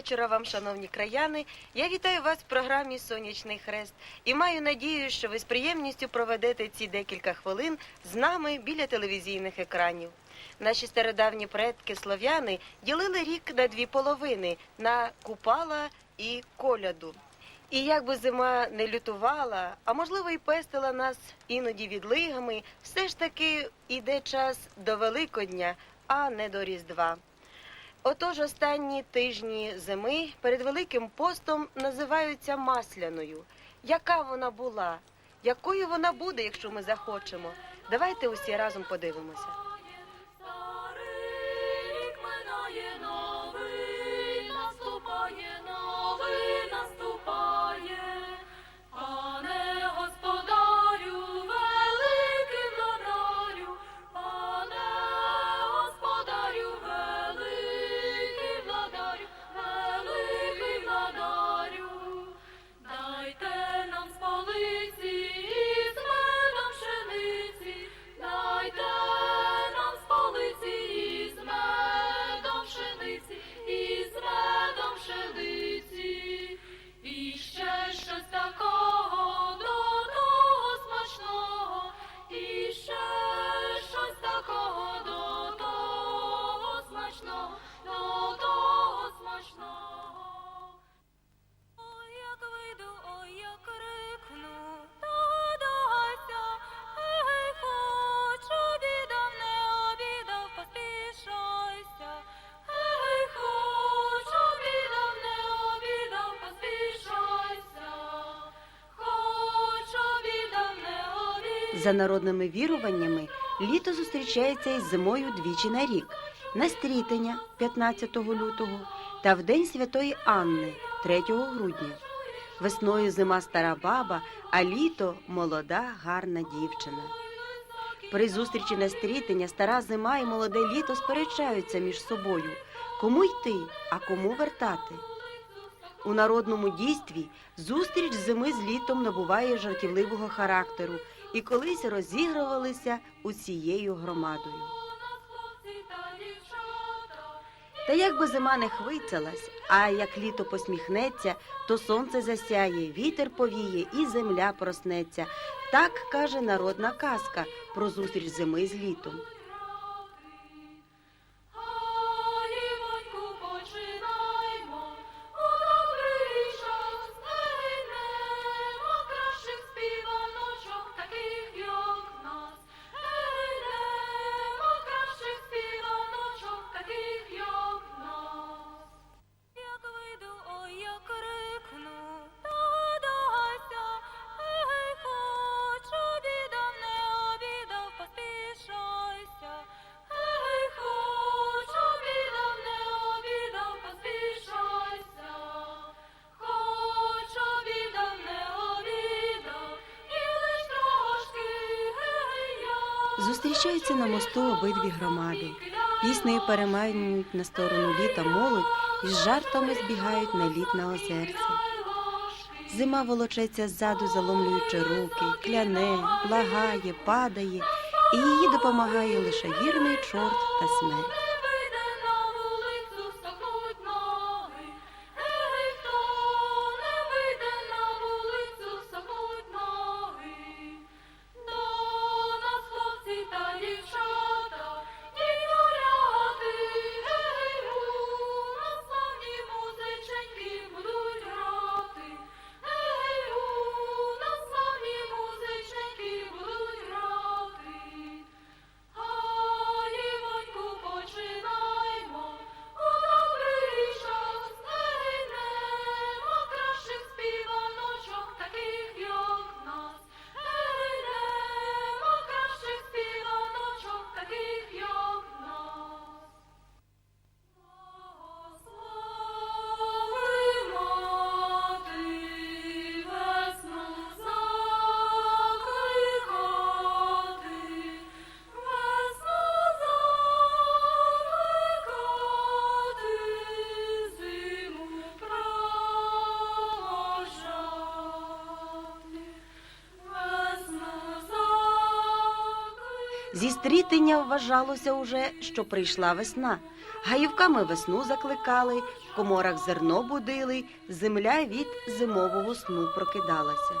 вечора вам, шановні краяни. Я вітаю вас в програмі Сонячний хрест і маю надію, що ви з приємністю проведете ці декілька хвилин з нами біля телевізійних екранів. Наші стародавні предки слов'яни ділили рік на дві половини на купала і коляду. І як би зима не лютувала, а можливо і пестила нас іноді відлигами, все ж таки йде час до Великодня, а не до Різдва. Отож, останні тижні зими перед Великим постом називаються масляною. Яка вона була? Якою вона буде, якщо ми захочемо? Давайте усі разом подивимося. За народними віруваннями, літо зустрічається із зимою двічі на рік на стрітення 15 лютого та в День Святої Анни 3 грудня. Весною зима стара баба, а літо молода, гарна дівчина. При зустрічі на стрітення стара зима і молоде літо сперечаються між собою, кому йти, а кому вертати. У народному дійстві зустріч зими з літом набуває жартівливого характеру і колись розігрувалися усією громадою. Та як би зима не хвицалась, а як літо посміхнеться, то сонце засяє, вітер повіє і земля проснеться. Так каже народна казка про зустріч зими з літом. Я. Зустрічаються на мосту обидві громади. Піснею переманюють на сторону літа молодь і з жартами збігають на літ на озерце. Зима волочеться ззаду, заломлюючи руки, кляне, благає, падає, і її допомагає лише вірний чорт та смерть. Зі стрітення вважалося уже, що прийшла весна. Гаївками весну закликали, в коморах зерно будили, земля від зимового сну прокидалася.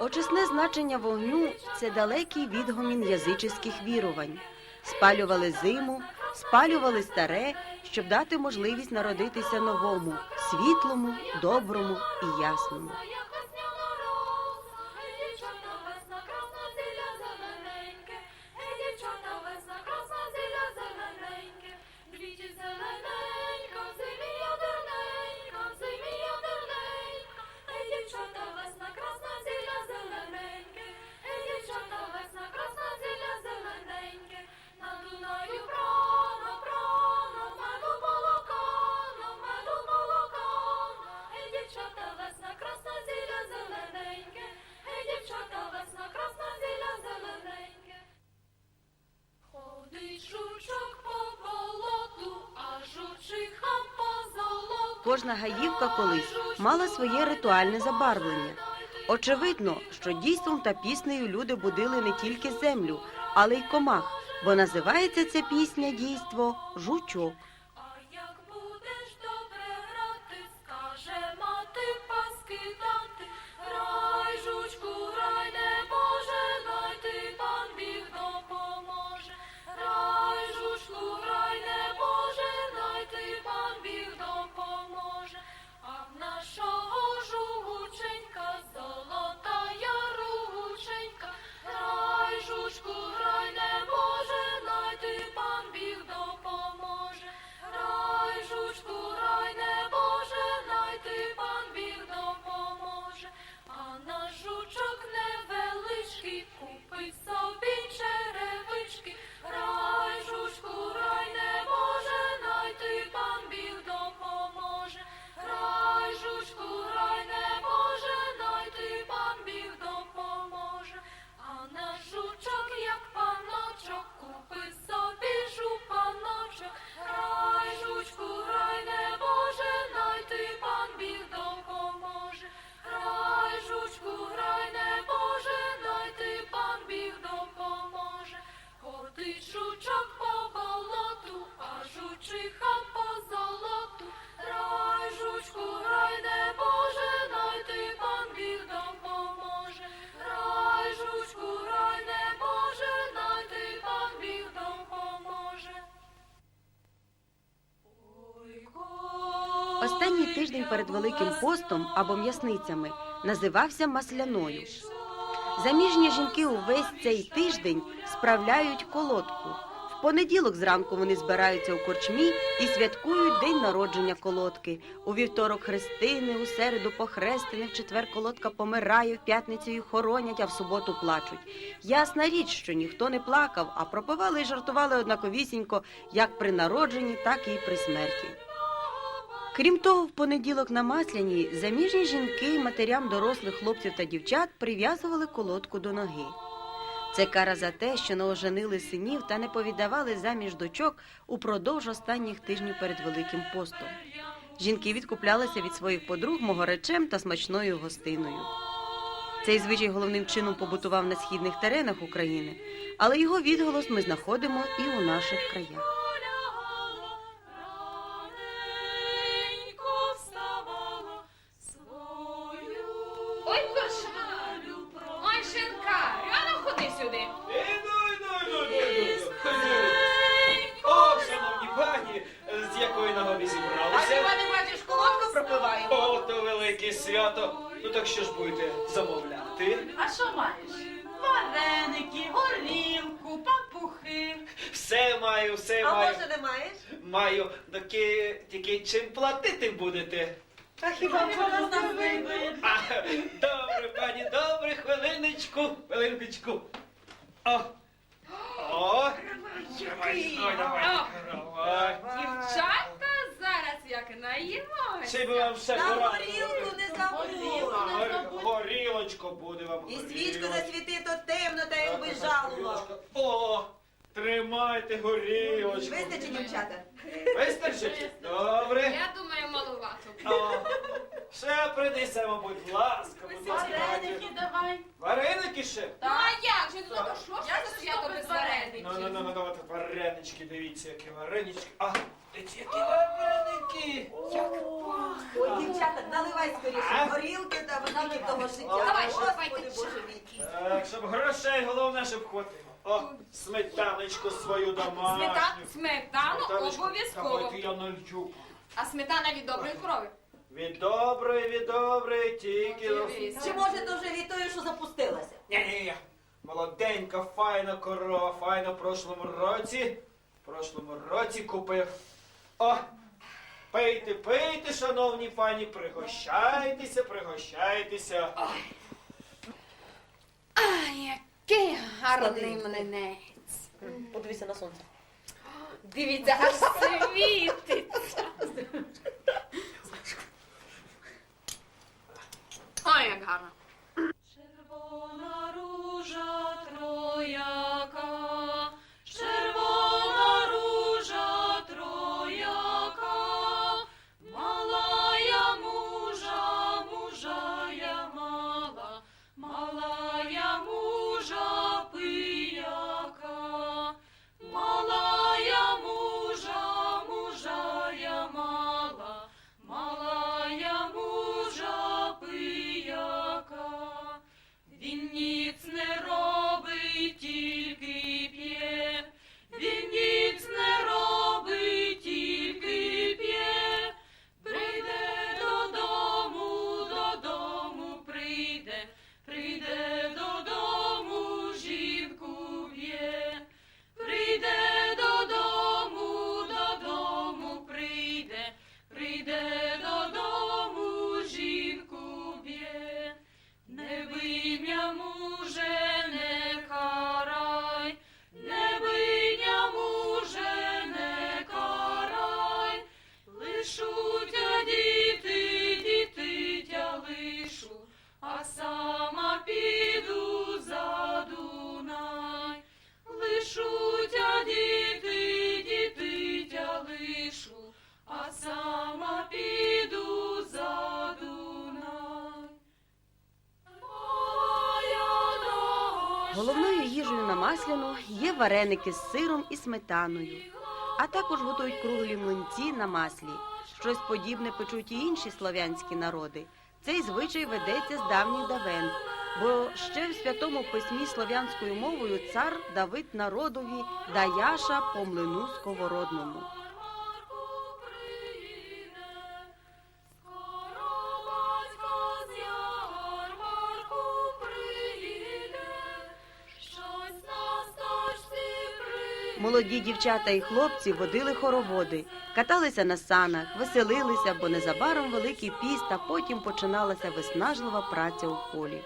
Очисне значення вогню це далекий відгомін язичних вірувань. Спалювали зиму, спалювали старе, щоб дати можливість народитися новому, світлому, доброму і ясному. кожна гаївка колись мала своє ритуальне забарвлення. Очевидно, що дійством та піснею люди будили не тільки землю, але й комах, бо називається ця пісня дійство жучок. Останній тиждень перед Великим постом або м'ясницями називався масляною. Заміжні жінки увесь цей тиждень справляють колодку. В понеділок зранку вони збираються у корчмі і святкують день народження колодки. У вівторок хрестини, у середу похрестини, в четвер колодка помирає, в п'ятницю її хоронять, а в суботу плачуть. Ясна річ, що ніхто не плакав, а пропивали і жартували однаковісінько як при народженні, так і при смерті. Крім того, в понеділок на Масляній заміжні жінки матерям дорослих хлопців та дівчат прив'язували колодку до ноги. Це кара за те, що не оженили синів та не повіддавали заміж дочок упродовж останніх тижнів перед Великим постом. Жінки відкуплялися від своїх подруг могоречем та смачною гостиною. Цей звичай головним чином побутував на східних теренах України, але його відголос ми знаходимо і у наших краях. Маєш? Маю, тільки, тільки чим платити будете? А хіба вона з нас вибиє? А, добре, пані, добре, хвилиночку, хвилиночку. О, о, давай, давай, давай. Дівчатка зараз як наїмось. Ще би вам ще порадити. горілку не. Гор- Горілочко буде вам. І свічку горілочко. засвіти, то темно, та й обижалував. горілочко. О, тримайте горілочку. Вистачить, дівчата? Вистачить? Добре. Я думаю, малувато. О, ще принесемо, будь ласка, будь ласка. Вареники давай. Вареники ще? Ну а як же? Ну то що ж це свято без вареників? Ну, ну, ну, ну, давайте варенички, дивіться, які варенички. А, дивіться, які вареники. Ой, дівчата, наливай скоріше горілки та великих того життя. Давай, Боже чай. Так, щоб грошей головне, щоб хватило. О, сметаночку свою домашню. Смета... Сметану Сметаночку, обов'язково. Давайте я налью. А сметана від доброї крові. Від доброї, від доброї, тільки... Дивись. Чи може то вже від тої, що запустилася? Ні-ні-ні. Молоденька, файна корова, файна в прошлому році. В прошлому році купив. О! Пийте, пийте, шановні пані, пригощайтеся, пригощайтеся. Ай, який гарний млинець. Подивіться на сонце. Дивіться, аж світиться. Ой, як гарно. На є вареники з сиром і сметаною, а також готують круглі млинці на маслі. Щось подібне печуть і інші слов'янські народи. Цей звичай ведеться з давніх давен, бо ще в святому письмі слов'янською мовою цар Давид народові даяша по млину сковородному. Молоді дівчата і хлопці водили хороводи, каталися на санах, веселилися, бо незабаром великий піст, а потім починалася виснажлива праця у полі.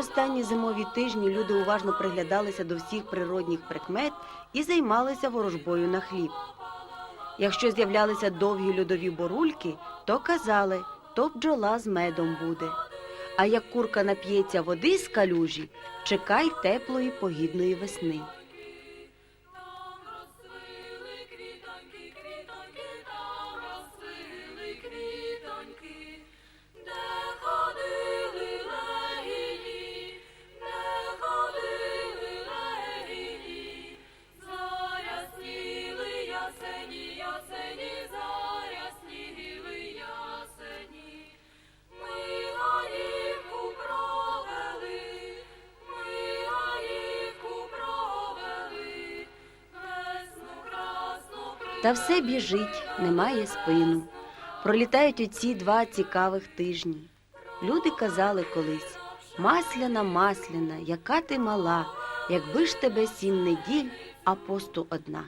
Останні зимові тижні люди уважно приглядалися до всіх природних прикмет і займалися ворожбою на хліб. Якщо з'являлися довгі льодові борульки, то казали, то бджола з медом буде. А як курка нап'ється води з калюжі, чекай теплої погідної весни. Та все біжить, немає спину. Пролітають оці два цікавих тижні. Люди казали колись: Масляна, масляна, яка ти мала, якби ж тебе сім неділь, а посту одна.